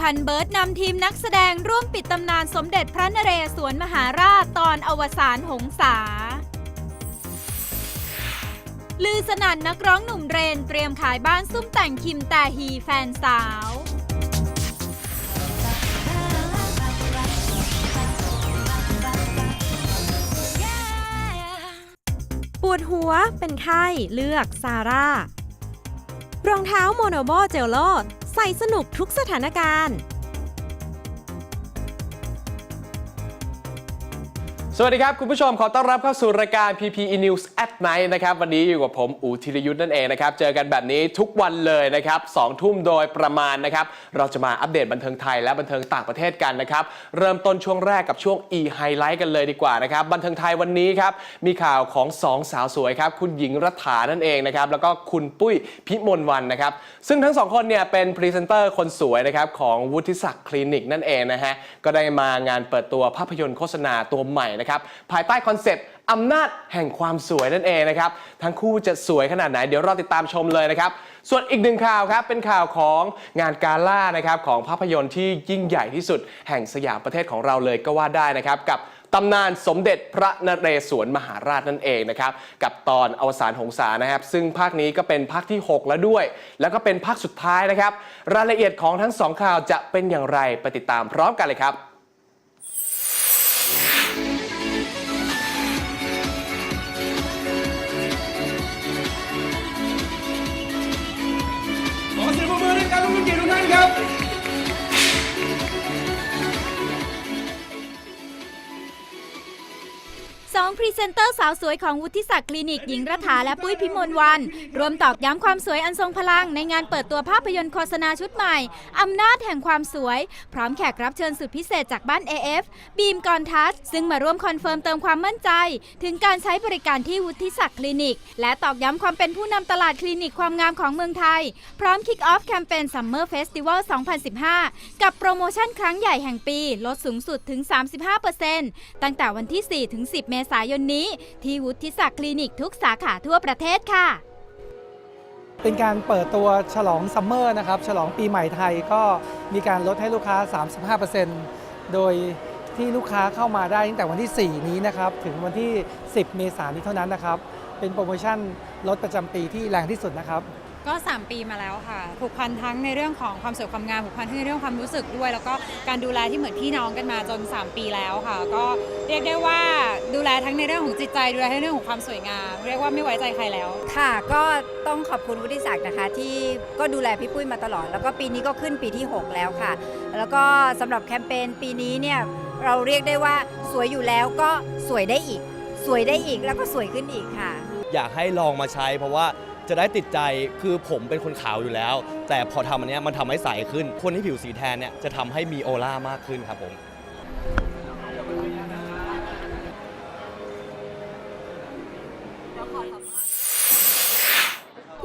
พันเบิร์ดนำทีมนักแสดงร่วมปิดตำนานสมเด็จพระนเรศวรมหาราชตอนอวสานหงษา ลือสนั่นนักร้องหนุ่มเรนเตรียมขายบ้านซุ่มแต่งคิมแต่ฮีแฟนสาว ปวดหัวเป็นไข้เลือกซาร่ารองเท้าโมโนโบเจลโล ใส่สนุกทุกสถานการณ์ สวัสดีครับ คุณผู้ชมขอต้อนรับเข้าสู่รายการ PPE News at Night นะครับ วันนี้อยู่กับผม อูธีรยุทธ์นั่นเองนะครับ เจอกันแบบนี้ทุกวันเลยนะครับสองทุ่มโดยประมาณนะครับ เราจะมาอัปเดตบันเทิงไทยและบันเทิงต่างประเทศกันนะครับ เริ่มต้นช่วงแรกกับช่วง e highlight กันเลยดีกว่านะครับ บันเทิงไทยวันนี้ครับ มีข่าวของสองสาวสวยครับ คุณหญิงรัฐานั่นเองนะครับ แล้วก็คุณปุ้ยพิมลวันนะครับ ซึ่งทั้งสองคนเนี่ยเป็นพรีเซนเตอร์คนสวยนะครับของวุฒิศักดิ์คลินิกนั่นเองนะฮะ ก็ได้มางานเปิดตัวภาพยนตร์โฆษณาตัวใหม่นะครับภายใต้คอนเซ็ปต์อำนาจแห่งความสวยนั่นเองนะครับทั้งคู่จะสวยขนาดไหนเดี๋ยวรอติดตามชมเลยนะครับส่วนอีกหนึ่งข่าวครับเป็นข่าวของงานกาล่านะครับของภาพยนตร์ที่ยิ่งใหญ่ที่สุด แห่งสยามประเทศของเราเลยก็ว่าได้นะครับกับตำนานสมเด็จพระนเรศวรมหาราชนั่นเองนะครับกับตอนอวสานหงสานะครับ ซึ่งภาคนี้ก็เป็นภาคที่ 6 แล้วด้วย แล้วก็เป็นภาคสุดท้ายนะครับ รายละเอียดของทั้งสองข่าวจะเป็นอย่างไรไปติดตามพร้อมกันเลยครับ 2 พรีเซนเตอร์สาวสวยของวุฒิศักดิ์คลินิกหญิงรัฐาและปุ้ยพิมลวัน รวมตอกย้ำความสวยอันทรงพลังในงานเปิดตัวภาพยนตร์โฆษณาชุดใหม่ อำนาจแห่งความสวย พร้อมแขกรับเชิญสุดพิเศษจากบ้าน AF บีมกอนทัสซึ่งมาร่วมคอนเฟิร์มเติมความมั่นใจ ถึงการใช้บริการที่วุฒิศักดิ์คลินิก และตอกย้ำความเป็นผู้นำตลาดคลินิกความงามของเมืองไทย พร้อมคิกออฟแคมเปญซัมเมอร์เฟสติวัล2015 กับโปรโมชั่นครั้งใหญ่แห่งปี ลดสูงสุดถึง 35%ตั้งแต่วันที่ 4 ถึง 10 เมษายนนี้ ที่วุฒิศักดิ์คลินิกทุกสาขาทั่วประเทศค่ะ เป็นการเปิดตัวฉลองซัมเมอร์นะครับ ฉลองปีใหม่ไทยก็มีการลดให้ลูกค้า 35%โดยที่ลูกค้าเข้ามาได้ตั้งแต่วันที่ 4 นี้นะครับ ถึงวันที่ 10 เมษายนนี้เท่านั้นนะครับ เป็นโปรโมชั่นลดประจำปีที่แรงที่สุดนะครับ ก็ 3 ปีมาแล้วค่ะผูกพันทั้งในเรื่องของความสวยความงามผูกพันทั้งในเรื่องความรู้สึกด้วย แล้วก็การดูแลที่เหมือนพี่น้องกันมาจน 3 ปีแล้วค่ะ ก็เรียกได้ว่าดูแลทั้งในเรื่องของจิตใจดูแลทั้งในเรื่องของความสวยงาม เรียกว่าไม่ไว้ใจใครแล้ว ค่ะ ก็ต้องขอบคุณวุฒิศักดิ์นะคะ ที่ก็ดูแลพี่ปุ้ยมาตลอด แล้วก็ปีนี้ก็ขึ้นปีที่ 6 แล้วค่ะ แล้วก็สำหรับแคมเปญปีนี้เนี่ยเราเรียกได้ว่าสวยอยู่แล้วก็สวยได้อีก สวยได้อีกแล้วก็สวยขึ้นอีกค่ะ อยากให้ลองมาใช้เพราะว่า จะได้ติดใจคือผมเป็นคนขาวอยู่แล้ว แต่พอทำอันเนี้ยมันทำให้ใสขึ้น คนที่ผิวสีแทนเนี่ยจะทำให้มีโอล่ามากขึ้นครับผม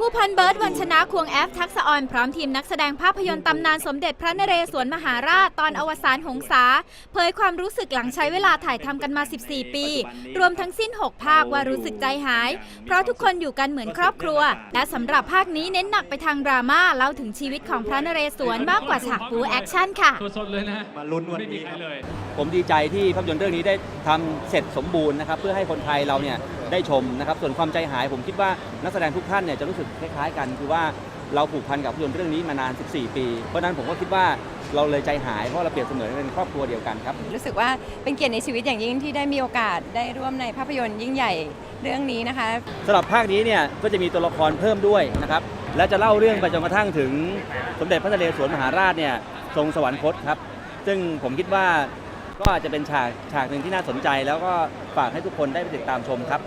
ผู้พันเบิร์ดวันชนะควงแอฟทักษะออนพร้อมทีมนักแสดงภาพยนตร์ตำนานสมเด็จพระนเรศวรมหาราชตอนอวสานหงษาเผยความรู้สึกหลังใช้เวลาถ่ายทำกันมา 14 ปี รวมทั้งสิ้น 6 ภาคว่ารู้สึกใจหาย เพราะทุกคนอยู่กันเหมือนครอบครัว และสำหรับภาคนี้เน้นหนักไปทางดราม่าเล่าถึงชีวิตของพระนเรศวรมากกว่าฉากบูแอคชั่นค่ะสดๆเลยนะมาลุ้นวันไม่มีนี้ใครครับเลยผมดีใจที่ภาพยนตร์เรื่องนี้ได้ทำเสร็จสมบูรณ์นะครับเพื่อให้คนไทยเราเนี่ยได้ชมนะครับส่วนความใจหายผมคิดว่านักแสดงทุกท่านเนี่ยจะรู้สึกคล้ายๆกัน คือว่าเราผูกพันกับภาพยนตร์เรื่องนี้มานาน 14 ปี เพราะฉะนั้นผมก็คิดว่าเราเลยใจหายเพราะเราเปรียบเสมือนเป็นครอบครัวเดียวกันครับ รู้สึกว่าเป็นเกียรติในชีวิตอย่างยิ่งที่ได้มีโอกาสได้ร่วมในภาพยนตร์ยิ่งใหญ่เรื่องนี้นะคะสำหรับภาคนี้เนี่ยก็จะมีตัวละครเพิ่มด้วยนะครับและจะเล่าเรื่องไปจนกระทั่งถึงสมเด็จพระนเรศวรมหาราชเนี่ยทรงสวรรคตครับ ซึ่งผมคิดว่า ก็อาจจะเป็นฉากฉากหนึ่งที่น่าสนใจ แล้วก็ฝากให้ทุกคนได้ไปติดตามชมครับ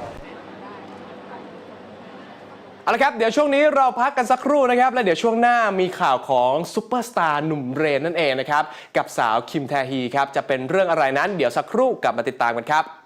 เอาละครับ เดี๋ยวช่วงนี้เราพักกันสักครู่นะครับ แล้วเดี๋ยวช่วงหน้ามีข่าวของซูเปอร์สตาร์หนุ่มเรนนั่นเองนะครับ กับสาวคิมแทฮีครับ จะเป็นเรื่องอะไรนั้น เดี๋ยวสักครู่กลับมาติดตามกันครับ